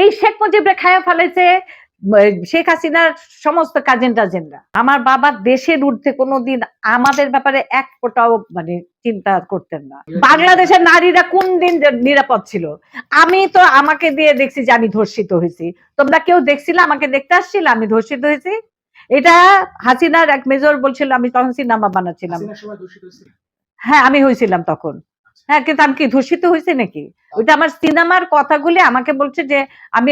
এই শেখ মুজিবরে খায়া ফেলেছে শেখ হাসিনার সমস্ত কাজেন টাজেনরা আমার বাবা দেশের ঊর্ধ্বে কোনোদিন আমাদের ব্যাপারে এক ফোটাও মানে চিন্তা করতেন না। বাংলাদেশের নারীরা কোন দিন নিরাপদ ছিল? আমি তো আমাকে দিয়ে দেখছি যে আমি ধর্ষিত হয়েছি। তোমরা কেউ দেখছিলে? আমাকে দেখতে আসছিল? আমি ধর্ষিত হয়েছি। এটা হাসিনার এক মেজর বলছিল আমি তখন সিনেমা বানাচ্ছিলাম। হ্যাঁ আমি হয়েছিলাম তখন। হ্যাঁ কিন্তু আমি কি ধর্ষিত হয়েছে নাকি? ওইটা আমার সিনেমার কথাগুলি আমাকে বলছে যে, আমি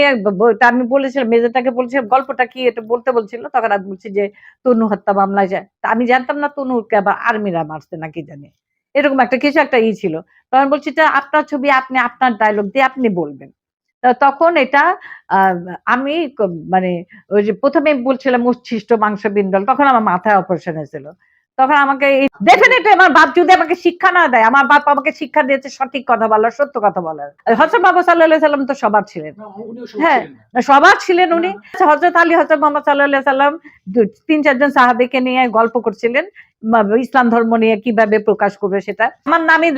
আমি বলেছিলাম, মেজরটাকে বলছিলাম, গল্পটা কি এটা বলতে বলছিল, তখন আমি বলছি যে, তনু হত্যা মামলায় যায়। আমি জানতাম না তনুকে আবার আর্মিরা মারছে নাকি জানি। এরকম একটা কিছু একটা ই ছিল। তখন বলছি যে আপনার ছবি আপনি, আপনার ডায়লগ দিয়ে আপনি বলবেন। তখন এটা আমি মানে ওই যে প্রথমে বলছিলাম, উচ্ছিষ্ট মাংস বিন্দল তখন আমার মাথায় অপারেশন হয়েছিল। তখন আমাকে ডেফিনেটলি আমার বাপ যদি আমাকে শিক্ষা না দেয় আমার বাপ আমাকে শিক্ষা দিয়েছে সঠিক কথা বলার সত্য কথা বলার। হজরত বাবা সাল্লাহ সাল্লাম তো সবার ছিলেন। হ্যাঁ। সবার ছিলেন উনি। হজরত আলী হজরত মোহাম্মদ সাল্লাহ সাল্লাম তিন চারজন সাহাবিকে নিয়ে গল্প করছিলেন। ইসলাম ধর্ম নিয়ে কীভাবে প্রকাশ করবে সেটা? আমার নামে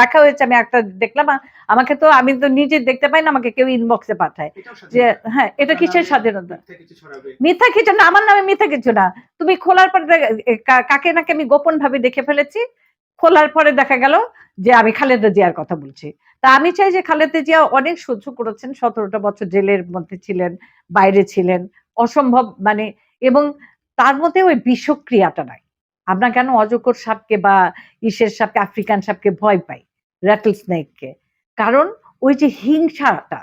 লেখা হয়েছে আমি একটা দেখলাম আমাকে তো আমি তো নিজে দেখতে পাই না আমাকে কেউ ইনবক্সে পাঠায়। যে হ্যাঁ এটা কিসের স্বাধীনতা মিথ্যা কিছু না আমার নামে মিথ্যা কিছু না। তুমি খোলার পর কাকে নাকি আমি গোপন ভাবে দেখে ফেলেছি? খোলার পরে দেখা গেল যে আমি খালেদা জিয়ার কথা বলছি। তা আমি চাই যে খালেদা জিয়া অনেক সহ্য করেছেন সতেরোটা বছর জেলের মধ্যে ছিলেন বাইরে ছিলেন অসম্ভব মানে এবং তার মধ্যে ওই বিষক্রিয়াটা নাই। আমরা কেন অজগর সাপকে বা ইসের সাপকে, আফ্রিকান সাপকে ভয় পাই? র্যাটল স্নেককে কারণ ওই যে হিংসাটা,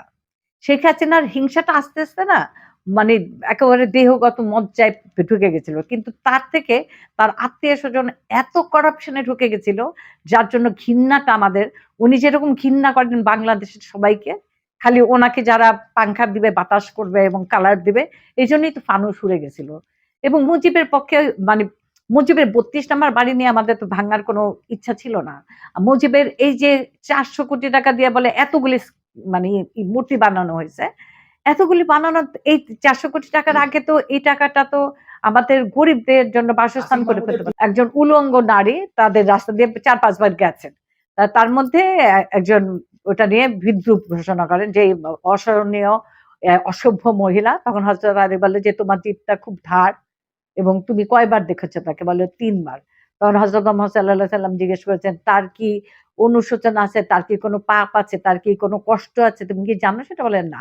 শেখ হাসিনার হিংসাটা আস্তে আস্তে না মানে একেবারে দেহগত মজ্জায় ঢুকে গেছিল। কিন্তু তার থেকে তার আত্মীয় স্বজন এত করাপশনে ঢুকে গেছিল, যার জন্য ঘৃণাটা আমাদের, উনি যেরকম ঘৃণা করেন বাংলাদেশের সবাইকে, খালি ওনাকে যারা পাংখা দিবে, বাতাস করবে এবং কালার দিবে, এই জন্যই তো ফানুস উড়ে গেছিল। এবং মুজিবের পক্ষে মানে মুজিবের বত্রিশ নাম্বার বাড়ি নিয়ে আমাদের তো ভাঙার কোনো ইচ্ছা ছিল না। মুজিবের এই যে চারশো কোটি টাকা দিয়ে বলে এতগুলি মানে মূর্তি বানানো হয়েছে এতগুলি বানানো এই চারশো কোটি টাকার আগে তো এই টাকাটা তো আমাদের গরিবদের জন্য বাসস্থান করে ফেলতে পারে একজন উলঙ্গ নারী তাদের রাস্তা দিয়ে চার পাঁচবার গেছেন। তার মধ্যে একজন ওটা নিয়ে বিদ্রুপ ঘোষণা করেন যে অসহনীয় অসভ্য মহিলা। তখন হজরত আলী বলে যে তোমার জিপটা খুব ধার এবং তুমি কয়বার দেখেছ তাকে? বলে তিনবার। তখন হজরত মোহাম্মদ সাল্লাম জিজ্ঞেস করেছেন, তার কি অনুশোচনা আছে? তার কি কোনো পাপ আছে? তার কি কোনো কষ্ট আছে? তুমি কি জানো সেটা? বলেন, না।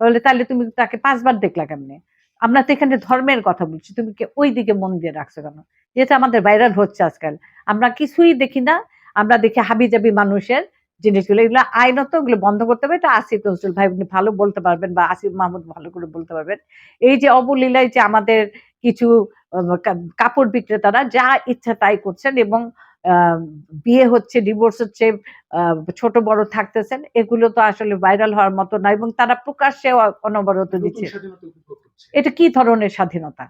বলে তাহলে তুমি তাকে পাঁচবার দেখলা কেমনে? আমরা তো এখানে ধর্মের কথা বলছি। তুমি কি ওই দিকে মন দিয়ে রাখছো কেন? যেটা আমাদের ভাইরাল হচ্ছে আজকাল। আমরা কিছুই দেখি না। আমরা দেখি হাবিজাবি মানুষের জিনিসগুলো। এগুলো আইনত, ওগুলো বন্ধ করতে হবে। এটা আসিফ নজরুল ভাই ভালো বলতে পারবেন বা আসিফ মাহমুদ ভালো করে বলতে পারবেন। এই যে অবলীলায় যে আমাদের কিছু কাপড় বিক্রেতারা যা ইচ্ছা তাই করছেন এবং আহ, বিয়ে হচ্ছে ডিভোর্স হচ্ছে আহ, ছোট বড় থাকতেছেন এগুলো তো আসলে ভাইরাল হওয়ার মতো না এবং তারা প্রকাশ্যে অনবরত দিচ্ছে। এটা কি ধরনের স্বাধীনতা